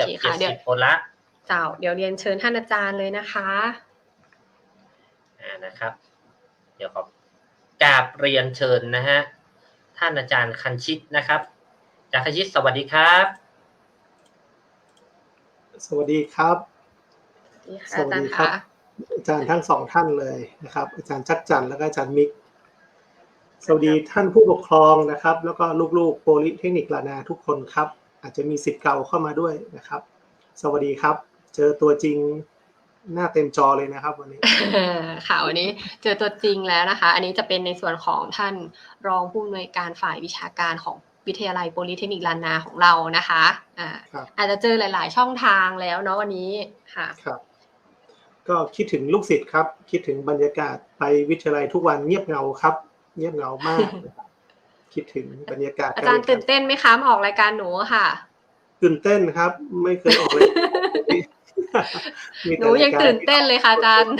กือบโอเคเจ็ค่ะดเดี๋ยวสิบคนละเจ้าเดี๋ยวเรียนเชิญท่านอาจารย์เลยนะคะอ่านะครับ เดี๋ยวขอกราบเรียนเชิญนะฮะท่านอาจารย์คันชิตนะครับอาจารย์คันชิตสวัสดีครับ สวัสดีครับนี่ค่ะสวัอาสจารดีย์ครับค่ะอาจารย์ทั้งสองท่านเลยนะครับ อาจารย์ชัดจันทร์แล้วก็อาจารย์มิกสวัสดีท่านผู้ปกครองนะครับ แล้วก็ลูกๆโพลิเทคนิคลานาทุกคนครับ อาจจะมีสิทธิ์เก่าเข้ามาด้วยนะครับ สวัสดีครับ เจอตัวจริงหน้าเต็มจอเลยนะครับวันนี้ค่ะวันนี้เจอตัวจริงแล้วนะคะ อันนี้จะเป็นในส่วนของท่านรองผู้อำนวยการฝ่ายวิชาการของวิทยาลัยโพลิเทคนิคลานนาของเรานะคะอ่าครับอาจจะเจอหลาย ๆ ช่องทางแล้วเนาะวันนี้ค่ะครับ ก็คิดถึงลูกศิษย์ครับ คิดถึงบรรยากาศไปวิทยาลัยทุกวันเงียบเหงาครับ เงียบเหงามากนะ ครับคิดถึงบรรยากาศอาจารย์ตื่นเต้นไหมคะมาออกรายการหนูค่ะ ตื่นเต้นครับ ไม่เคยออกเลยมีหแต่นูยังรากาตื่นเต้นเลยค่ะอาจารย์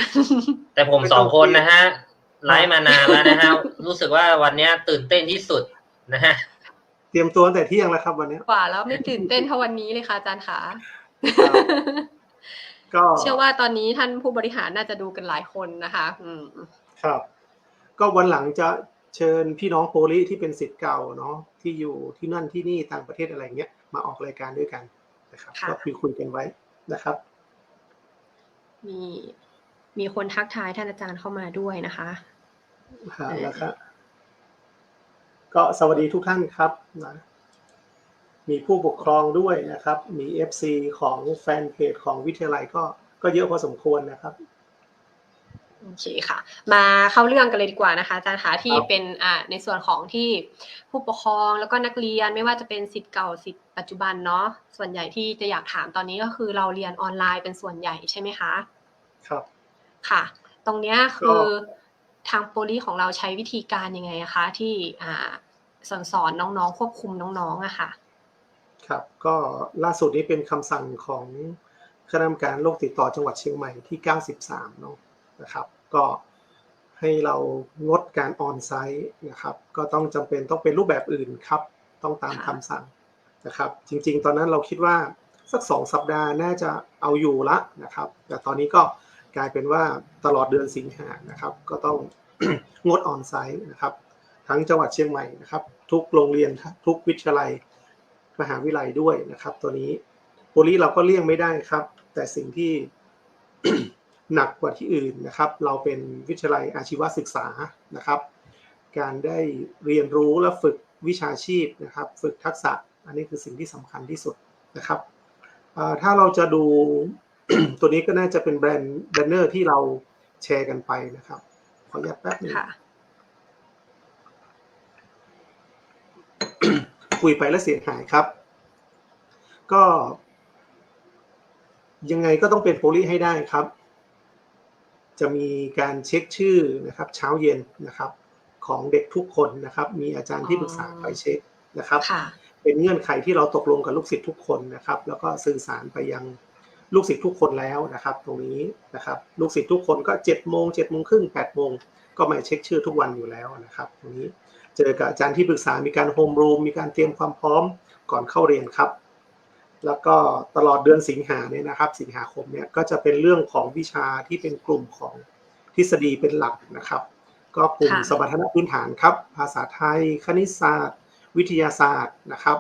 แต่ผมสองคนนะฮะไลฟ์มานานแล้วนะฮะรู้สึกว่าวันเนี้ยตื่นเต้นที่สุดนะฮะเตรียมตัวตั้งแต่เที่ยงแล้วครับวันนี้กว่าแล้วไม่ตื่นเต้นเท่าวันนี้เลยค่ะอาจารย์ค่ะครับก็เชื่อว่าตอนนี้ท่านผู้บริหารน่าจะดูกันหลายคนนะคะ อืมครับ ก็วันหลังจะ เชิญพี่น้องโพลิที่เป็นสิทธิ์เก่าเนาะที่อยู่ที่นั่นที่นี่ต่างประเทศอะไรเงี้ยมาออกรายการด้วยกันนะครับค่ะก็คุยคุยกันไว้นะครับ มีมีคนทักทายท่านอาจารย์เข้ามาด้วยนะคะฮะแล้วก็ก็สวัสดีทุกท่านครับนะมีผู้ปกครองด้วยนะครับ มี FC ของแฟนเพจของวิทยาลัยก็ก็เยอะพอสมควรนะครับ โอเคค่ะ มาเข้าเรื่องกันเลยดีกว่านะคะอาจารย์คะที่ครับเป็นอ่าในส่วนของที่ผู้ปกครองแล้วก็นักเรียนไม่ว่าจะเป็นสิทธิ์เก่าสิทธิ์ปัจจุบันเนาะส่วนใหญ่ที่จะอยากถามตอนนี้ก็คือเราเรียนออนไลน์เป็นส่วนใหญ่ใช่ไหมคะครับค่ะ ตรงเนี้ยคือทางโปลีของเราใช้วิธีการยังไงอะคะที่อ่าสอนสอนน้องๆ ควบคุมน้องๆอะค่ะครับก็ล่าสุดนี้เป็นคำสั่งของคณะกรรมการโรคติดต่อจังหวัดเชียงใหม่ที่ 93 เนาะ นะครับ ก็ให้เรางดการออนไซต์นะครับ ก็ต้องจำเป็นต้องเป็นรูปแบบอื่นครับ ต้องตามค่ะคำสั่งนะครับ จริง ๆ ตอนนั้นเราคิดว่าสักสองสัปดาห์น่าจะเอาอยู่ละนะครับ แต่ตอนนี้ก็กลายเป็นว่าตลอดเดือนสิงหานะครับ ก็ต้องงดออนไซต์นะครับ ทั้งจังหวัดเชียงใหม่นะครับ ทุกโรงเรียนทุกวิทยาลัยมหาวิทยาลัยด้วยนะครับ ตัวนี้โพลีเราก็เลี่ยงไม่ได้ครับ แต่สิ่งที่ หนักกว่าที่อื่นนะครับ เราเป็นวิทยาลัยอาชีวศึกษานะครับ การได้เรียนรู้และฝึกวิชาชีพนะครับ ฝึกทักษะ อันนี้คือสิ่งที่สำคัญที่สุดนะครับอ่าถ้าเราจะดูตัวนี้ก็น่าจะเป็นแบรนด์แบรนเนอร์ที่เราแชร์กันไปนะครับ ขออนุญาตแป๊บหนึงค่ะคุยไปแล้วเสียงหายครับ ก็ ยังไงก็ต้องเป็นโพลีให้ได้ครับ จะมีการเช็คชื่อนะครับเช้าเย็นนะครับของเด็กทุกคนนะครับ มีอาจารย์ที่ปรึกษาไปเช็คนะครับค่ะเป็นเงื่อนไขที่เราตกลงกับลูกศิษย์ทุกคนนะครับ แล้วก็สื่อสารไปยังลูกศิษย์ทุกคนแล้วนะครับ ตรงนี้นะครับ ลูกศิษย์ทุกคนก็เจ็ดโมงเจ็ดโมงครึ่งแปดโมงก็มาเช็คชื่อทุกวันอยู่แล้วนะครับ ตรงนี้เจอกับอาจารย์ที่ปรึกษามีการโฮมรูมมีการเตรียมความพร้อมก่อนเข้าเรียนครับ แล้วก็ตลอดเดือนสิงหาเนี่ยนะครับ สิงหาคมเนี่ยก็จะเป็นเรื่องของวิชาที่เป็นกลุ่มของทฤษฎีเป็นหลักนะครับ ก็กลุ่มค่ะสมรรถนะพื้นฐานครับ ภาษาไทย คณิตศาสตร์ วิทยาศาสตร์นะครับ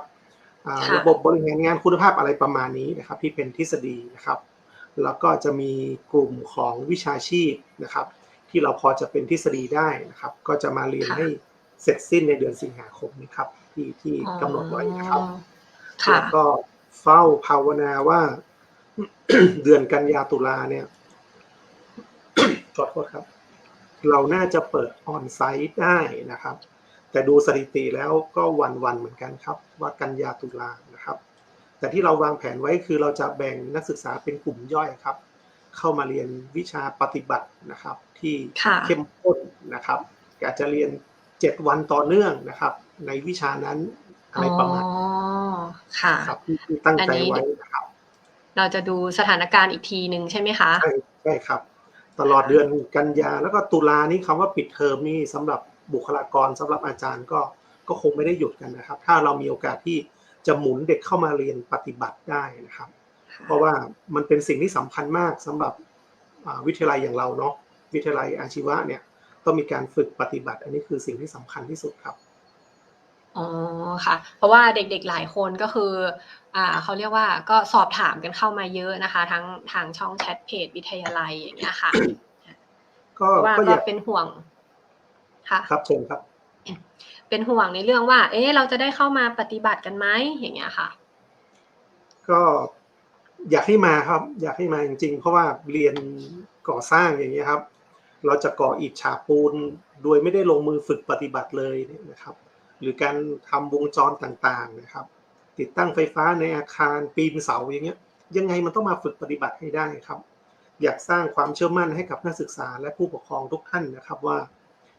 อ่าค่ะระบบบริหารงานคุณภาพอะไรประมาณนี้นะครับ ที่เป็นทฤษฎีนะครับ แล้วก็จะมีกลุ่มของวิชาชีพนะครับ ที่เราพอจะเป็นทฤษฎีได้นะครับ ก็จะมาเรียนค่ะให้เสร็จสิ้นในเดือนสิงหาคมนี้ครับที่ที่กำหนดไว้นะครับอ๋อค่ะแล้วก็ เฝ้าภาวนาว่าเดือนกันยาตุลาเนี่ยขอโทษครับ เราน่าจะเปิดออนไซต์ได้นะครับ แต่ดูสถิติแล้วก็วันวันๆเหมือนกันครับ ว่ากันยาตุลานะครับ แต่ที่เราวางแผนไว้คือเราจะแบ่งนักศึกษาเป็นกลุ่มย่อยครับ เข้ามาเรียนวิชาปฏิบัตินะครับ ที่เข้มข้นนะครับอาจจะเรียนเจ็ดวันต่อเนื่องนะครับ ในวิชานั้น อะไรประมาณอ๋อค่ะครับที่ที่ตั้งใจอันนี้ไว้นะครับ เราจะดูสถานการณ์อีกทีหนึ่งใช่ไหมคะใช่ใช่ครับ ตลอดเดือนกันยาแล้วก็ตุลานี่คำว่าปิดเทอมนี่สำหรับบุคลากรสำหรับอาจารย์ก็ก็คงไม่ได้หยุดกันนะครับ ถ้าเรามีโอกาสที่จะหมุนเด็กเข้ามาเรียนปฏิบัติได้นะครับค่ะเพราะว่ามันเป็นสิ่งที่สำคัญมากสำหรับอ่าวิทยาลัยอย่างเราเนาะวิทยาลัยอาชีวะเนี่ยต้องมีการฝึกปฏิบัติ อันนี้คือสิ่งที่สำคัญที่สุดครับ อ๋อค่ะ เพราะว่าเด็กๆหลายคนก็คือ อ่าเขาเรียกว่าก็สอบถามกันเข้ามาเยอะนะคะ ทั้งทางช่องแชทเพจวิทยาลัยอย่างเงี้ยค่ะก็ว่าก็อก็ยากเป็นห่วง ค่ะครับเชิญครับ เป็นห่วงในเรื่องว่า เอ๊ะเราจะได้เข้ามาปฏิบัติกันไหมอย่างเงี้ยค่ะ ก็อยากให้มาครับ อยากให้มาจริง ๆ เพราะว่าเรียนก่อสร้างอย่างเงี้ยครับ เราจะก่ออิฐฉาบปูน โดยไม่ได้ลงมือฝึกปฏิบัติเลยเนี่ยนะครับ หรือการทำวงจรต่างๆนะครับ ติดตั้งไฟฟ้าในอาคารปีนเสาอย่างเงี้ยยังไงมันต้องมาฝึกปฏิบัติให้ได้ครับ อยากสร้างความเชื่อมั่นให้กับนักศึกษาและผู้ปกครองทุกท่านนะครับว่า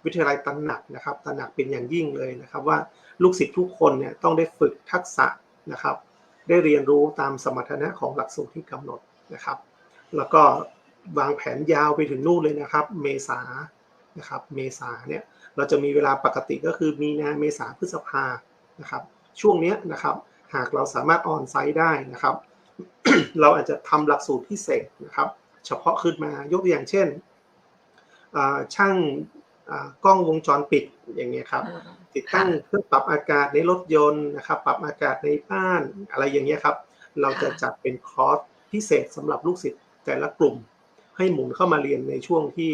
วิทยาลัยตระหนักนะครับตระหนักเป็นอย่างยิ่งเลยนะครับว่าลูกศิษย์ทุกคนเนี่ยต้องได้ฝึกทักษะนะครับ ได้เรียนรู้ตามสมรรถนะของหลักสูตรที่กำหนดนะครับ แล้วก็วางแผนยาวไปถึงนู่นเลยนะครับ เมษา นะครับเมษาเนี่ยเราจะมีเวลาปกติก็คือมีนาเมษาพฤษภานะครับช่วงเนี้ยนะครับหากเราสามารถออนไซต์ได้นะครับ เราอาจจะทำหลักสูตรพิเศษนะครับ เฉพาะขึ้นมายกตัวอย่างเช่นอ่าช่างอ่ากล้องวงจรปิดอย่างเงี้ยครับติดตั้งเครื่องปรับอากาศในรถยนต์นะครับ ปรับอากาศในบ้านอะไรอย่างเงี้ยครับ เราจะจัดเป็นคอร์สพิเศษสำหรับลูกศิษย์แต่ละกลุ่ม ให้หมุนเข้ามาเรียนในช่วงที่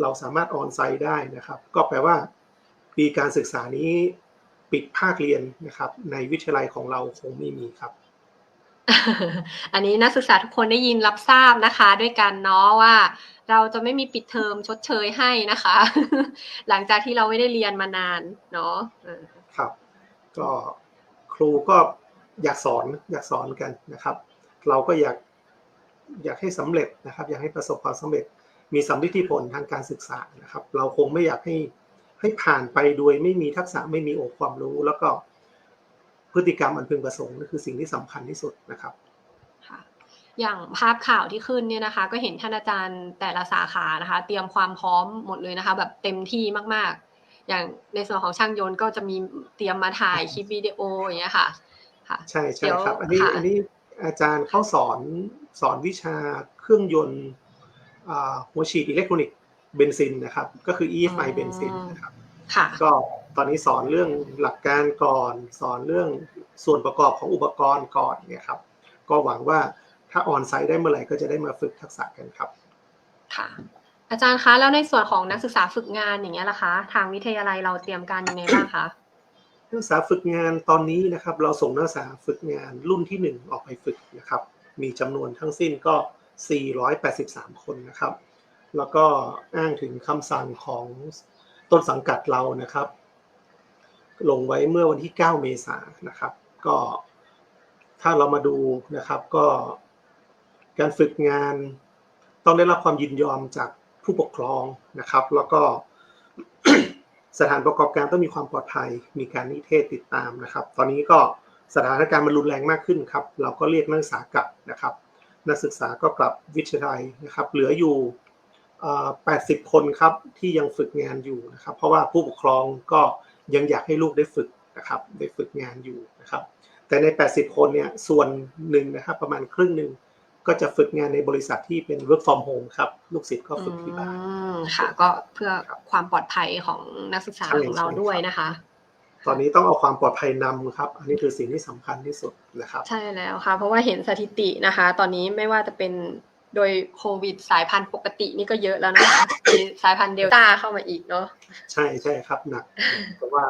เราสามารถออนไซต์ได้นะครับ ก็แปลว่า ปีการศึกษานี้ปิดภาคเรียนนะครับ ในวิทยาลัยของเราคงไม่มีครับ อันนี้นักศึกษาทุกคนได้ยินรับทราบนะคะ ด้วยกันเนาะว่า เราจะไม่มีปิดเทอมชดเชยให้นะคะ หลังจากที่เราไม่ได้เรียนมานานเนาะเออครับ ก็ครูก็อยากสอนอยากสอนกันนะครับ เราก็อยากอยากให้สำเร็จนะครับ อยากให้ประสบความสำเร็จ มีสำลิดที่ผลทางการศึกษานะครับ เราคงไม่อยากให้ให้ผ่านไปโดยไม่มีทักษะไม่มีองค์ความรู้ แล้วก็พฤติกรรมอันพึงประสงค์นั่นคือสิ่งที่สำคัญที่สุดนะครับค่ะอย่างภาพข่าวที่ขึ้นเนี่ยนะคะ ก็เห็นท่านอาจารย์แต่ละสาขานะคะ เตรียมความพร้อมหมดเลยนะคะ แบบเต็มที่มากๆ อย่างในส่วนของช่างยนต์ก็จะมีเตรียมมาถ่ายคลิปวิดีโออย่างเงี้ยค่ะค่ะใช่ใช่เดี๋ยวครับ อันนี้ค่ะอันนี้อาจารย์เขาสอนสอนวิชาเครื่องยนต์อ่า หัวฉีดอิเล็กทรอนิกส์เบนซินนะครับ ก็คือ EFI เบนซินนะครับค่ะก็ตอนนี้สอนเรื่องหลักการก่อน สอนเรื่องส่วนประกอบของอุปกรณ์ก่อนเนี่ยครับ ก็หวังว่าถ้าออนไซต์ได้เมื่อไหร่ก็จะได้มาฝึกทักษะกันครับ ค่ะ อาจารย์คะ แล้วในส่วนของนักศึกษาฝึกงานอย่างเงี้ยล่ะคะ ทางวิทยาลัยเราเตรียมการยังไงบ้างคะนักศึกษาฝึกงานตอนนี้นะครับ เราส่งนักศึกษาฝึกงานรุ่นที่หนึ่งออกไปฝึกนะครับ มีจำนวนทั้งสิ้นก็ 483 คนนะครับ แล้วก็อ้างถึงคำสั่งของต้นสังกัดเรานะครับ ลงไว้เมื่อวันที่ 9 เมษายนนะครับ ก็ถ้าเรามาดูนะครับก็การฝึกงานต้องได้รับความยินยอมจากผู้ปกครองนะครับ แล้วก็สถานประกอบการต้องมีความปลอดภัย มีการนิเทศติดตามนะครับ ตอนนี้ก็สถานการณ์มันรุนแรงมากขึ้นครับ เราก็เรียกนักศึกษากลับนะครับ นักศึกษาก็กลับวิทยาลัยนะครับ เหลืออยู่ 80 คนครับที่ยังฝึกงานอยู่นะครับ เพราะว่าผู้ปกครองก็ยังอยากให้ลูกได้ฝึกนะครับ ได้ฝึกงานอยู่นะครับ แต่ใน 80 คนเนี่ย ส่วนหนึ่งนะครับ ประมาณครึ่งหนึ่งก็จะฝึกงานในบริษัทที่เป็น work from home ครับ ลูกศิษย์ก็ฝึกที่บ้านค่ะ ก็เพื่อความปลอดภัยของนักศึกษาของเราด้วยนะคะ ตอนนี้ต้องเอาความปลอดภัยนำครับ อันนี้คือสิ่งที่สำคัญที่สุดนะครับ ใช่แล้วค่ะ เพราะว่าเห็นสถิตินะคะ ตอนนี้ไม่ว่าจะเป็นโดยโควิดสายพันธุ์ปกตินี่ก็เยอะแล้วนะคะมีสายพันธุ์เดลต้าเข้ามาอีกเนาะใช่ใช่ครับหนักแต่ว่า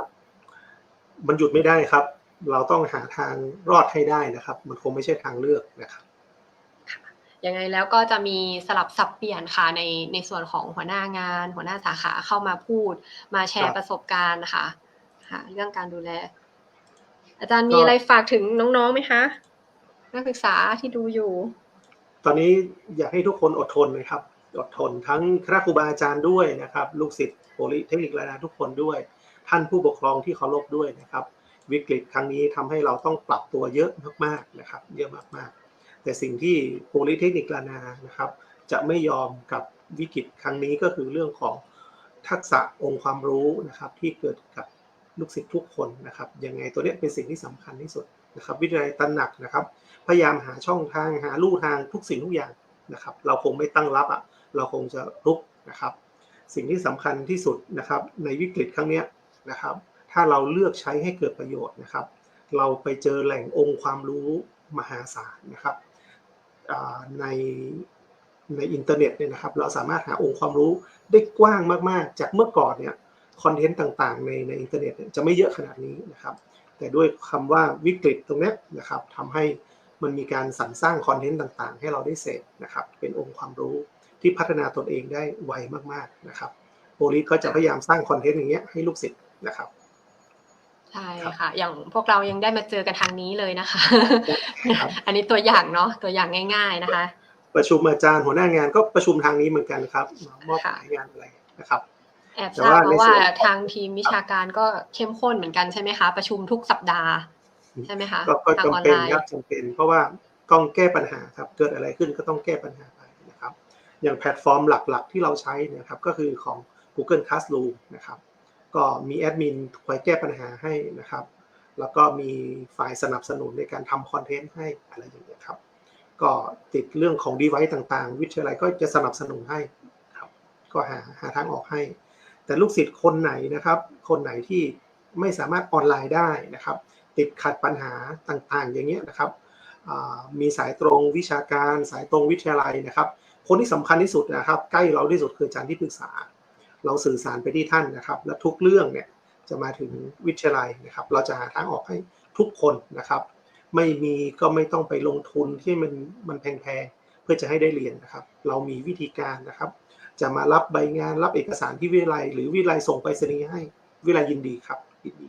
มันหยุดไม่ได้ครับ เราต้องหาทางรอดให้ได้นะครับ มันคงไม่ใช่ทางเลือกนะครับยังไงแล้วก็จะมีสลับสับเปลี่ยนค่ะในในส่วนของหัวหน้างาน หัวหน้าสาขาเข้ามาพูด มาแชครัร์บประสบการณ์นะคะ ค่ะ เรื่องการดูแล อาจารย์ก็มีอะไรฝากถึงน้องๆไหมคะนักศึกษาที่ดูอยู่ ตอนนี้อยากให้ทุกคนอดทนนะครับ อดทนทั้งคณะครูบาอาจารย์ด้วยนะครับ ลูกศิษย์โพลิเทคนิคและนาทุกคนด้วย ท่านผู้ปกครองที่เคารพด้วยนะครับ วิกฤตครั้งนี้ทำให้เราต้องปรับตัวเยอะมากๆนะครับ เยอะมากๆ แต่สิ่งที่โพลิเทคนิคลานานะครับ จะไม่ยอมกับวิกฤตครั้งนี้ก็คือเรื่องของทักษะองค์ความรู้นะครับที่เกิดกับ ลูกศิษย์ทุกคนนะครับยังไงตัวนี้เป็นสิ่งที่สำคัญที่สุดนะครับวิทยาลัยตระหนักนะครับ พยายามหาช่องทางหาลู่ทางทุกสิ่งทุกอย่างนะครับ เราคงไม่ตั้งรับอะเราคงจะรุกนะครับ สิ่งที่สำคัญที่สุดนะครับ ในวิกฤตครั้งนี้นะครับ ถ้าเราเลือกใช้ให้เกิดประโยชน์นะครับ เราไปเจอแหล่งองค์ความรู้มหาศาลนะครับในในอินเทอร์เน็ตเนี่ยนะครับ เราสามารถหาองค์ความรู้ได้กว้างมากๆ จากเมื่อก่อนเนี่ย คอนเทนต์ต่างๆ ในในอินเทอร์เน็ตเนี่ยจะไม่เยอะขนาดนี้นะครับ แต่ด้วยคำว่าวิกฤตตรงเนี้ยนะครับทำให้มันมีการสรรสร้างคอนเทนต์ต่างๆ ให้เราได้เสพนะครับ เป็นองค์ความรู้ที่พัฒนาตนเองได้ไวมากๆนะครับโปลิสก็จะพยายามสร้างคอนเทนต์อย่างเงี้ยให้ลูกศิษย์นะครับใช่ครับค่ะ อย่างพวกเรายังได้มาเจอกันทางนี้เลยนะคะครับอันนี้ตัวอย่างเนาะตัวอย่างง่าย ๆนะคะ ประชุมอาจารย์หัวหน้างานก็ประชุมทางนี้เหมือนกันครับ มอบหค่ะมายงานอะไรนะครับ แอบแต่ทราบว่ามาในว่าส่วนทางทีมวิชาการก็เข้มข้นเหมือนกันใช่ไหมคะ ประชุมทุกสัปดาห์ใช่ไหมคะก็ก็ทางออนจำเป็นไลน์ครับจำเป็น เพราะว่าต้องแก้ปัญหาครับเกิดอะไรขึ้นก็ต้องแก้ปัญหาไปนะครับ อย่างแพลตฟอร์มหลักๆ ที่เราใช้เนะครับก็คือของ Google Classroom นะครับ ก็มีแอดมินคอยแก้ปัญหาให้นะครับ แล้วก็มีฝ่ายสนับสนุนในการทำคอนเทนต์ให้อะไรอย่างเงี้ยครับ ก็ติดเรื่องของ device ต่างๆ วิทยาลัยก็จะสนับสนุนให้ครับ ก็หาหาทางออกให้ แต่ลูกศิษย์คนไหนนะครับ คนไหนที่ไม่สามารถออนไลน์ได้นะครับ ติดขัดปัญหาต่างๆ อย่างเงี้ยนะครับมีสายตรงวิชาการสายตรงวิทยาลัยนะครับ คนที่สำคัญที่สุดนะครับ ใกล้เราที่สุดคืออาจารย์ที่ปรึกษา เราสื่อสารไปที่ท่านนะครับ และทุกเรื่องเนี่ยจะมาถึงวิทยาลัยนะครับ เราจะหาทางออกให้ทุกคนนะครับ ไม่มีก็ไม่ต้องไปลงทุนที่มันมันแพงๆเพื่อจะให้ได้เรียนนะครับ เรามีวิธีการนะครับ จะมารับใบงานรับเอกสารที่วิทยาลัยหรือวิทยาลัยส่งไปรษณีย์ให้ วิทยาลัยยินดีครับยินดี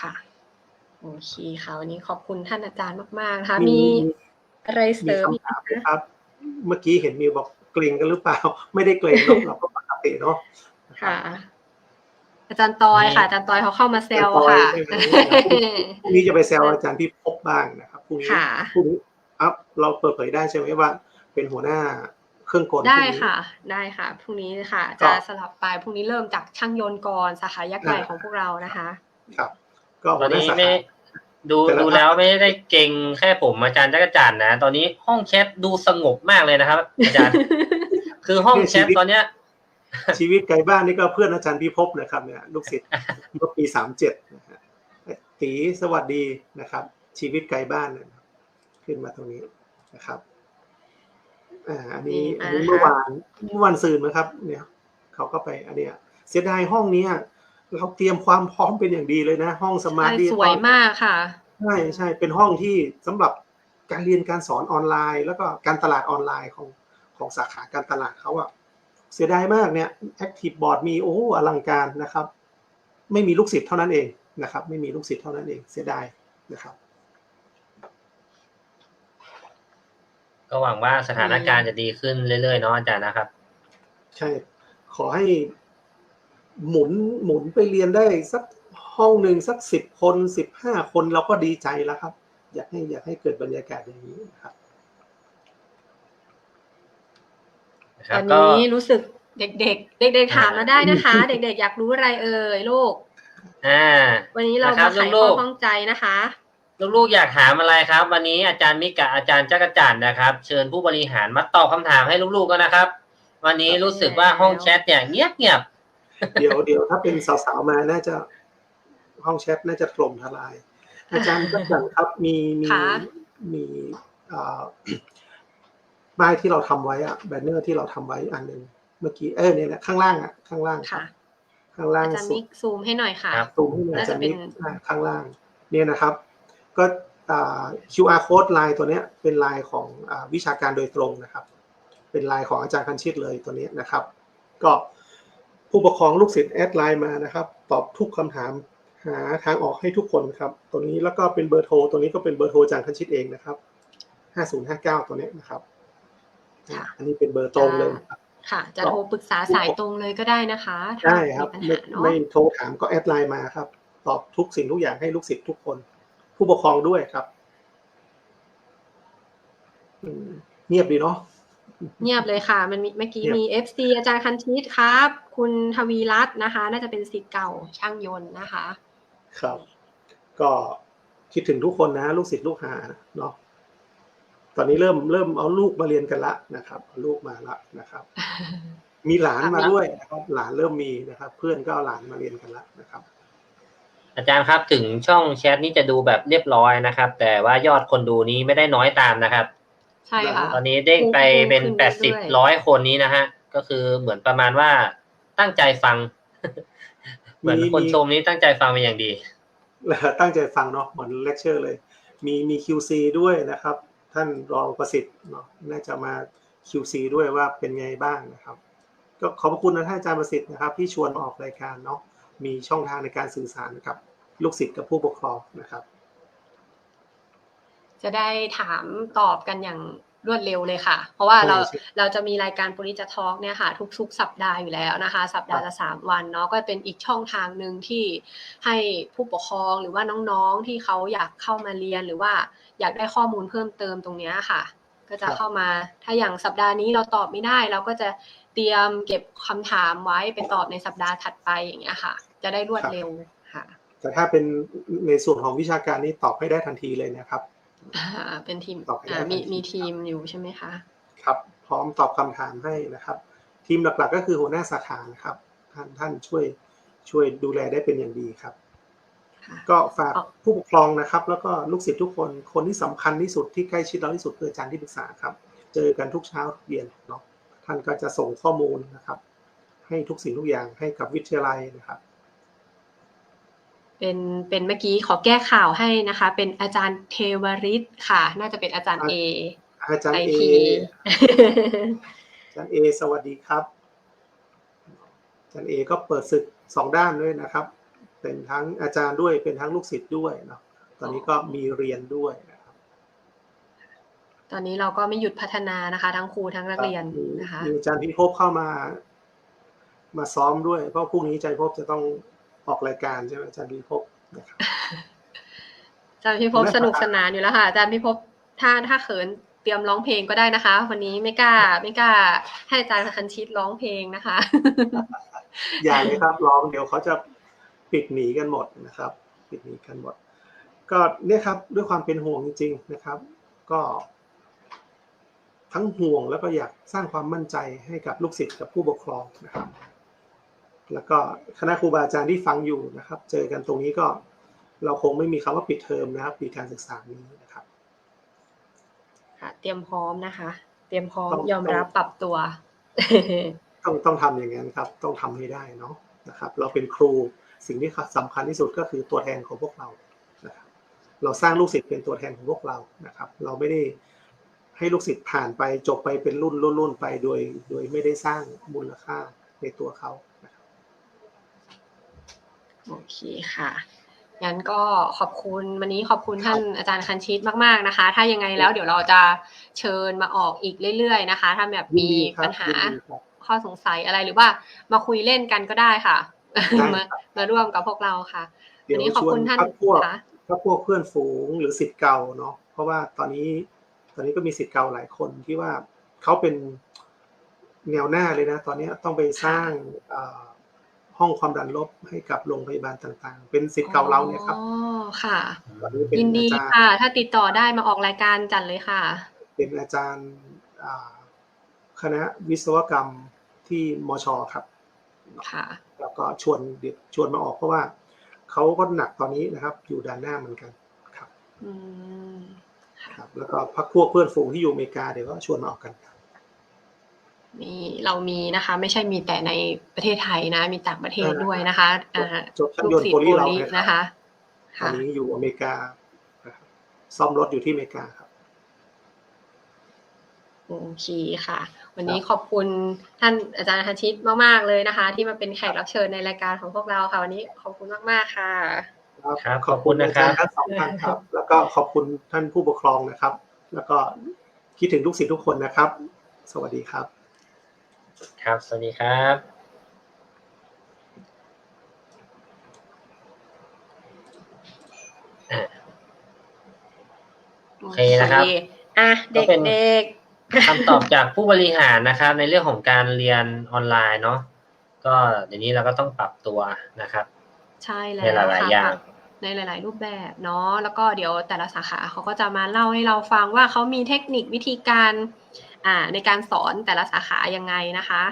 ค่ะโอเคค่ะวันนี้ขอบคุณท่านอาจารย์มากๆนะคะมีอะไรเสมีริมอีกคำถามไหมครับ เมื่อกี้เห็นมีบอกเกรงกันหรือเปล่า ไม่ได้เกรงหรอกเราก็ปกติเนาะนะครับค่ะ อาจารย์ตอยค่ะอาจารย์ตอยเขาเข้ามาแซวอาจารย์ตอยค่ะใช่ไหมพรุ่งนี้จะไปแซวอาจารย์พี่พบบ้างนะครับพรุ่งนี้ค่ะพรุ่งนี้อัพเราเปิดเผยได้ใช่ไหมว่า เป็นหัวหน้า เครื่องกลได้พรุ่งนี้ค่ะ ได้ค่ะพรุ่งนี้ค่ะก็จะสลับไปพรุ่งนี้เริ่มจากช่างยนต์ก่อนสาขายักษ์ใหญ่อ่าของพวกเรานะคะ ครับ ก็ตหัอวนหน้านี้สาไม่ขาดูแต่ละดูแล้วไม่ได้เก่งแค่ผมอาจารย์จักรจันทร์นะ ตอนนี้ห้องแชทดูสงบมากเลยนะครับ อาจารย์ คือห้องแชทตอนเนี้ย ชีวิตไกลบ้านนี่ก็เพื่อนอาจารย์พี่พบนะครับเนี่ยลูกศิษย์เมื่อปีสามเจ็ดนะฮะตีสวัสดีนะครับ ชีวิตไกลบ้านนะครับขึ้นมาตรงนี้นะครับ อ่าอันนี้นี่อันนี้อ่าเมื่อวานเมื่อวันซืนนะครับ เนี่ยเขาก็ไปอันเนี้ยเสียดายห้องเนี้ยเราเตรียมความพร้อมเป็นอย่างดีเลยนะ ห้องสมาร์ทใช่สวยมากค่ะใช่ใช่เป็นห้องที่สำหรับการเรียนการสอนออนไลน์ แล้วก็การตลาดออนไลน์ของของสาขาการตลาดเขาอะเสียดายมากเนี่ย Active Board มีโอ้โหอลังการนะครับ ไม่มีลูกศิษย์เท่านั้นเองนะครับ ไม่มีลูกศิษย์เท่านั้นเองเสียดายนะครับ ก็หวังว่าสถานการณ์จะดีขึ้นเรื่อยๆเนาะอาจารย์นะครับ ใช่ ขอให้หมุนหมุนไปเรียนได้สักห้องหนึ่งสักสิบคนสิบห้าคนเราก็ดีใจแล้วครับ อยากให้อยากให้เกิดบรรยากาศอย่างนี้นะครับนะครัตบอนก็นี้รู้สึกเด็กๆ เด็กๆถามมาได้นะคะ เด็กๆ อยากรู้อะไรเอ่ยลูกอ่าวันนี้เรานะครัมาบไขลูข้อกๆข้องใจนะคะ ลูกๆอยากถามอะไรครับ วันนี้อาจารย์มิกกับอาจารย์จักรจันทร์นะครับ เชิญผู้บริหารมาตอบคำถามให้ลูกๆกันนะครับ วันนี้รู้สึกว่าห้องแชทเนี่ยเงียบเงียบเดี๋ยวเดี๋ยวถ้าเป็นสาวๆมาน่าจะห้องแชทน่าจะถล่มทลาย อาจารย์ก็จังครับมีมีค่ะมีเอ่อป้ายที่เราทำไว้อะแบนเนอร์ที่เราทำไว้อันหนึ่งเมื่อกี้เออเนี่ยนะข้างล่างอะข้างล่างรับค่ะ ข้างล่างอาจารย์สุมิดกซูมให้หน่อยค่ะซูมให้หน่อยน่าอาจะจารย์เป็นนิกอ่าข้างล่าง เนี่ยนะครับ ก็อ่า QR code ไลน์ตัวเนี้ยเป็นไลน์ของอ่าวิชาการโดยตรงนะครับ เป็นไลน์ของอาจารย์คันชิตเลยตัวเนี้ยนะครับ ก็ผู้ปกครองลูกศิษย์แอดไลน์มานะครับ ตอบทุกคำถามหาทางออกให้ทุกคนครับตัวนี้แล้วก็เป็นเบอร์โทรตัวนี้ก็เป็นเบอร์โทรอาจารย์คันชิตเองนะครับ5059 ตัวเนี้ยนะครับค่ะอันนี้เป็นเบอร์ตรงเลยนะครับค่ะจะโทรปรึกษาสายตรงเลยก็ได้นะคะถ้าได้ครับมีปัญไม่หาเนาะไม่โทรถามก็แอดไลน์มาครับ ตอบทุกสิ่งทุกอย่างให้ลูกศิษย์ทุกคน ผู้ปกครองด้วยครับอืมเงียบดีเนาะเงียบเลยค่ะ มันมีเมื่อกี้เงียบมี FC อาจารย์คันชิตครับ คุณทวีรัตน์นะคะ น่าจะเป็นศิษย์เก่าช่างยนต์นะคะ ครับ ก็คิดถึงทุกคนนะ ลูกศิษย์ลูกหาเนาะตอนนี้เริ่มเริ่มเอาลูกมาเรียนกันละนะครับเอาลูกมาละนะครับ มีหลานมาด้วยนะครับ หลานเริ่มมีนะครับ เพื่อนก็เอาหลานมาเรียนกันละนะครับ อาจารย์ครับถึงช่องแชทนี้จะดูแบบเรียบร้อยนะครับ แต่ว่ายอดคนดูนี้ไม่ได้น้อยตามนะครับ ใช่ค่ะตอนนี้เด้งไปเป็นพุ่งขึ้นแปดสิบเรื่อยๆร้อยคนนี้นะฮะก็คือเหมือนประมาณว่าตั้งใจฟัง เหมือนคนชมนี้ตั้งใจฟังเป็นอย่างดีตั้งใจฟังเนาะเหมือนเลคเชอร์เลย มีมี QC ด้วยนะครับ ท่านรองประสิทธิ์เนาะน่าจะมา QC ด้วยว่าเป็นไงบ้างนะครับ ก็ขอบพระคุณนะท่านอาจารย์ประสิทธิ์นะครับ ที่ชวนมาออกรายการเนาะมีช่องทางในการสื่อสารกับ ลูกศิษย์กับผู้ปกครองนะครับ จะได้ถามตอบกันอย่างรวดเร็วเลยค่ะ เพราะว่าเราใช่เราจะมีรายการปุริจทอกเนี่ยค่ะ ทุก ๆ สัปดาห์อยู่แล้วนะคะ สัปดาห์ละสามวันเนาะก็เป็นอีกช่องทางหนึ่งที่ให้ผู้ปกครองหรือว่าน้องๆที่เขาอยากเข้ามาเรียนหรือว่าอยากได้ข้อมูลเพิ่มเติมตรงเนี้ยค่ะ ก็จะเข้ามาถ้าอย่างสัปดาห์นี้เราตอบไม่ได้ เราก็จะเตรียมเก็บคำถามไว้ไปตอบในสัปดาห์ถัดไปอย่างเงี้ยค่ะ จะได้รวดเร็วค่ะ แต่ถ้าเป็นในส่วนของวิชาการนี่ตอบให้ได้ทันทีเลยนะครับอ่าเป็นทีมตอบให้ได้อ่ามีทันทีมีทีมอยู่ใช่ไหมคะครับ พร้อมตอบคำถามให้นะครับ ทีมหลักๆก็คือหัวหน้าสาขานะครับ ท่านท่านช่วยช่วยดูแลได้เป็นอย่างดีครับค่ะก็ฝากอ๋อผู้ปกครองนะครับ แล้วก็ลูกศิษย์ทุกคนคนที่สำคัญที่สุดที่ใกล้ชิดเราที่สุดคืออาจารย์ที่ปรึกษาครับ เจอกันทุกเช้าทุกเย็นเนาะท่านก็จะส่งข้อมูลนะครับ ให้ทุกสิ่งทุกอย่างให้กับวิทยาลัยนะครับ เป็นเป็นเมื่อกี้ขอแก้ข่าวให้นะคะ เป็นอาจารย์เทวริศค่ะ น่าจะเป็นอาจารย์อะเออาจารไอย์เอทีอาจารย์เอสวัสดีครับอาจารย์เอก็เปิดศึกสองด้านด้วยนะครับ เป็นทั้งอาจารย์ด้วยเป็นทั้งลูกศิษย์ด้วยเนาะตอนนี้ก็มีเรียนด้วยนะครับ ตอนนี้เราก็ไม่หยุดพัฒนานะคะ ทั้งครูทั้งนักเรียนนะคะมีอาจารย์พิภพเข้ามา มาซ้อมด้วย เพราะพรุ่งนี้อาจารย์พิภพจะต้อง ออกรายการใช่ไหมอาจารย์พิภพนะครับอาจารย์พิภพไม่สนุกสนานอยู่แล้วค่ะอาจารย์พิภพถ้าถ้าเขินเตรียมร้องเพลงก็ได้นะคะ วันนี้ไม่กล้า ไม่กล้า ให้อาจารย์คันชิตร้องเพลงนะคะ อย่าเลยครับร้องเดี๋ยวเขาจะปิดหนีกันหมดนะครับ ปิดหนีกันหมด ก็เนี่ยครับด้วยความเป็นห่วงจริง ๆนะครับ ก็ ทั้งห่วงแล้วก็อยากสร้างความมั่นใจให้กับลูกศิษย์กับผู้ปกครองนะครับ แล้วก็คณะครูบาอาจารย์ที่ฟังอยู่นะครับ เจอกันตรงนี้ก็เราคงไม่มีคำว่าปิดเทอมนะครับปีการศึกษานี้นะครับค่ะเตรียมพร้อมนะคะ เตรียมพร้อมต้องยอมรับปรับตัว ต้องต้องทำอย่างนั้นครับ ต้องทำให้ได้เนาะนะครับ เราเป็นครูสิ่งที่สำคัญที่สุดก็คือตัวแทนของพวกเรานะครับเราสร้างลูกศิษย์เป็นตัวแทนของพวกเรานะครับ เราไม่ได้ให้ลูกศิษย์ผ่านไปจบไปเป็นรุ่นรุ่นรุ่นไปโดย โดยไม่ได้สร้างมูลค่าในตัวเขานะครับ โอเคค่ะงั้นก็ขอบคุณวันนี้ขอบคุณท่านอาจารย์คันชิตมาก ๆนะคะ ถ้ายังไงแล้วเดี๋ยวเราจะเชิญมาออกอีกเรื่อย ๆ นะคะ ถ้าแบบมียินดีครับปัญหายินดีครับข้อสงสัยอะไรหรือว่ามาคุยเล่นกันก็ได้ค่ะได้มาครับมาร่วมกับพวกเราค่ะเดี๋วัยนวนี้ขอบชวนคุณท่านพักพวกค่ะพักพวกเพื่อนฝูงหรือสิทธิ์เก่าเนาะเพราะว่าตอนนี้ตอนนี้ก็มีสิทธิ์เก่าหลายคนที่ว่าเขาเป็นแนวหน้าเลยนะ ตอนนี้ต้องไปสร้างเอ่อ ห้องความดันลบให้กับโรงพยาบาลต่างๆ เป็นสิทธิ์เก่าเราเนี่ยครับอ๋อค่ะตอนนี้เป็นยินดีอาจารย์ค่ะ ถ้าติดต่อได้มาออกรายการจันเลยค่ะ เป็นอาจารย์อ่าคณะวิศวกรรมที่มชครับค่ะแล้วก็ชวนเดี๋ยวชวนมาออกเพราะว่าเขาก็หนักตอนนี้นะครับ อยู่ด้านหน้าเหมือนกันครับอืมครับ แล้วก็พักพวกเพื่อนฝูงที่อยู่อเมริกาเดี๋ยวก็ชวนมาออกกันครับ มีเรามีนะคะ ไม่ใช่มีแต่ในประเทศไทยนะ มีต่างประเทศด้วยนะคะจบอ่าจบช่างลูยกนต์ศิษโพย์ลีโอเราลิเนี่ยนะคะตอค่ะนนี้อยู่อเมริกานะครับซ่อมรถอยู่ที่อเมริกาครับโอเคค่ะ วันนี้ขอบคุณท่านอาจารย์ฮันชิตมาก ๆ เลยนะคะ ที่มาเป็นแขกรับเชิญในรายการของพวกเราค่ะ วันนี้ขอบคุณมาก ๆ ค่ะครับขอบคุณนะครับอาจาย์ทั้งสองท่านครับ แล้วก็ขอบคุณท่านผู้ปกครองนะครับ แล้วก็คิดถึงลูกศิษย์ทุกคนนะครับ สวัสดีครับ ครับ สวัสดีครับโอเคนะครับ อะเด็กเด็กคำตอบจากผู้บริหารนะครับ ในเรื่องของการเรียนออนไลน์เนาะก็เดี๋ยวนี้เราก็ต้องปรับตัวนะครับ ใช่แล้วในหลายๆอย่างในหลาย ๆ รูปแบบเนาะแล้วก็เดี๋ยวแต่ละสาขาเขาก็จะมาเล่าให้เราฟังว่าเขามีเทคนิควิธีการ ในการสอนแต่ละสาขายังไงนะคะ